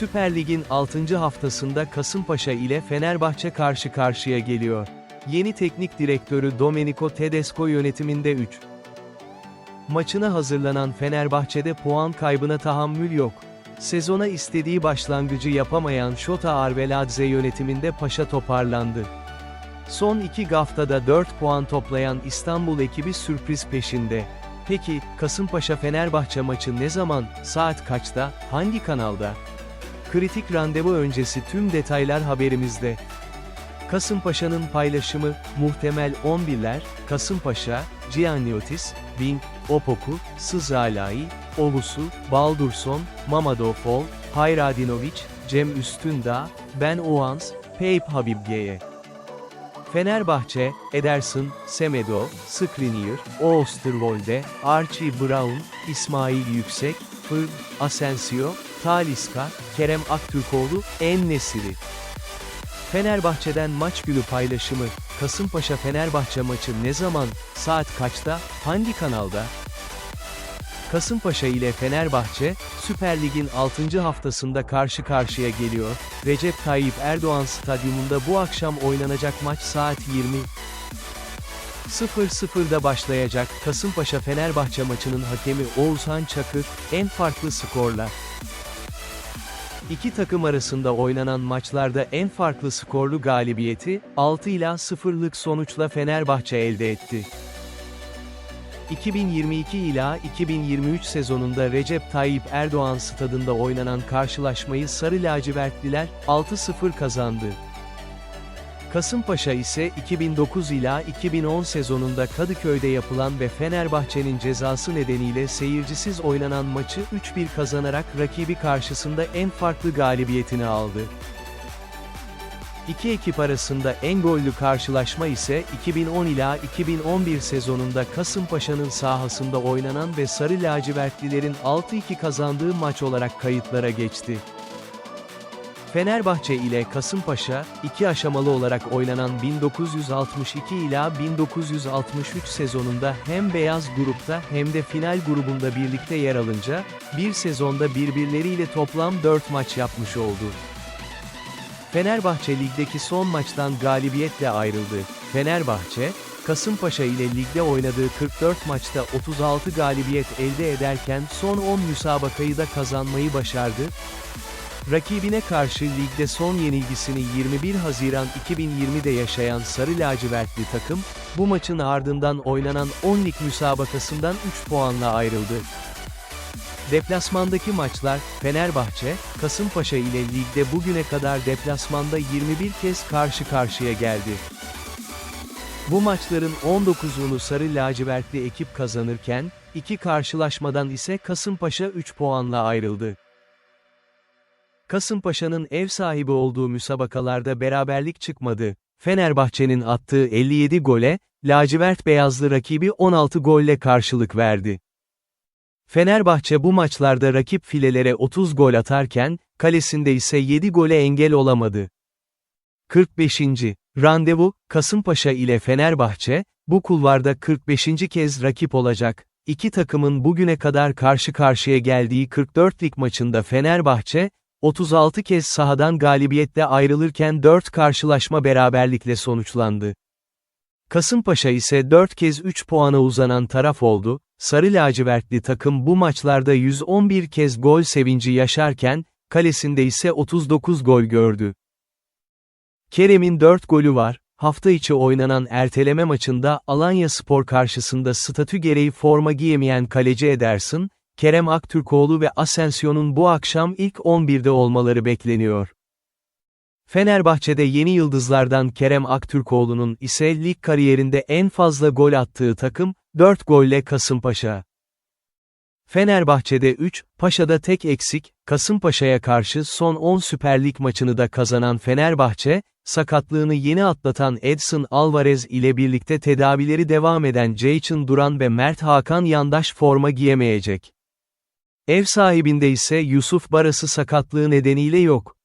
Süper Lig'in 6. haftasında Kasımpaşa ile Fenerbahçe karşı karşıya geliyor. Yeni teknik direktörü Domenico Tedesco yönetiminde 3. Maçına hazırlanan Fenerbahçe'de puan kaybına tahammül yok. Sezona istediği başlangıcı yapamayan Şota Arveladze yönetiminde Paşa toparlandı. Son iki haftada 4 puan toplayan İstanbul ekibi sürpriz peşinde. Peki, Kasımpaşa-Fenerbahçe maçı ne zaman, saat kaçta, hangi kanalda? Kritik randevu öncesi tüm detaylar haberimizde. Kasımpaşa'nın paylaşımı, muhtemel 11'ler, Kasımpaşa, Gianniotis, Wing, Opoku, Sızalai, Ovusu, Baldurson, Mamadou Fall, Hayradinovic, Cem Üstündağ, Ben Oğans, Peyp Habibgeye. Fenerbahçe, Ederson, Semedo, Skriniar, Oosterwolde, Archie Brown, İsmail Yüksek, Fır, Asensio, Taliska, Kerem Aktürkoğlu, En Nesiri. Fenerbahçe'den maç günü paylaşımı, Kasımpaşa Fenerbahçe maçı ne zaman, saat kaçta, hangi kanalda? Kasımpaşa ile Fenerbahçe, Süper Lig'in 6. haftasında karşı karşıya geliyor. Recep Tayyip Erdoğan Stadyumunda bu akşam oynanacak maç saat 20. 0-0'da başlayacak Kasımpaşa Fenerbahçe maçının hakemi Oğuzhan Çakır, en farklı skorlar. İki takım arasında oynanan maçlarda en farklı skorlu galibiyeti, 6 ila 0'lık sonuçla Fenerbahçe elde etti. 2022 ila 2023 sezonunda Recep Tayyip Erdoğan stadında oynanan karşılaşmayı Sarı Lacivertliler 6-0 kazandı. Kasımpaşa ise 2009 ila 2010 sezonunda Kadıköy'de yapılan ve Fenerbahçe'nin cezası nedeniyle seyircisiz oynanan maçı 3-1 kazanarak rakibi karşısında en farklı galibiyetini aldı. İki ekip arasında en gollü karşılaşma ise 2010 ila 2011 sezonunda Kasımpaşa'nın sahasında oynanan ve Sarı Lacivertlilerin 6-2 kazandığı maç olarak kayıtlara geçti. Fenerbahçe ile Kasımpaşa, iki aşamalı olarak oynanan 1962 ila 1963 sezonunda hem beyaz grupta hem de final grubunda birlikte yer alınca, bir sezonda birbirleriyle toplam 4 maç yapmış oldu. Fenerbahçe ligdeki son maçtan galibiyetle ayrıldı. Fenerbahçe, Kasımpaşa ile ligde oynadığı 44 maçta 36 galibiyet elde ederken son 10 müsabakayı da kazanmayı başardı. Rakibine karşı ligde son yenilgisini 21 Haziran 2020'de yaşayan Sarı Lacivertli takım, bu maçın ardından oynanan 10 lig müsabakasından 3 puanla ayrıldı. Deplasmandaki maçlar, Fenerbahçe, Kasımpaşa ile ligde bugüne kadar deplasmanda 21 kez karşı karşıya geldi. Bu maçların 19'unu Sarı Lacivertli ekip kazanırken, iki karşılaşmadan ise Kasımpaşa 3 puanla ayrıldı. Kasımpaşa'nın ev sahibi olduğu müsabakalarda beraberlik çıkmadı. Fenerbahçe'nin attığı 57 gole, lacivert beyazlı rakibi 16 golle karşılık verdi. Fenerbahçe bu maçlarda rakip filelere 30 gol atarken, kalesinde ise 7 gole engel olamadı. 45. Randevu, Kasımpaşa ile Fenerbahçe, bu kulvarda 45. kez rakip olacak. İki takımın bugüne kadar karşı karşıya geldiği 44 lig maçında Fenerbahçe, 36 kez sahadan galibiyetle ayrılırken 4 karşılaşma beraberlikle sonuçlandı. Kasımpaşa ise 4 kez 3 puana uzanan taraf oldu, Sarı lacivertli takım bu maçlarda 111 kez gol sevinci yaşarken, kalesinde ise 39 gol gördü. Kerem'in 4 golü var, hafta içi oynanan erteleme maçında Alanya Spor karşısında statü gereği forma giyemeyen kaleci Ederson, Kerem Aktürkoğlu ve Asensio'nun bu akşam ilk 11'de olmaları bekleniyor. Fenerbahçe'de yeni yıldızlardan Kerem Aktürkoğlu'nun ise lig kariyerinde en fazla gol attığı takım, 4 golle Kasımpaşa. Fenerbahçe'de 3, Paşa'da tek eksik, Kasımpaşa'ya karşı son 10 Süper Lig maçını da kazanan Fenerbahçe, sakatlığını yeni atlatan Edson Alvarez ile birlikte tedavileri devam eden Ceyçin Duran ve Mert Hakan yandaş forma giyemeyecek. Ev sahibinde ise Yusuf Barası sakatlığı nedeniyle yok.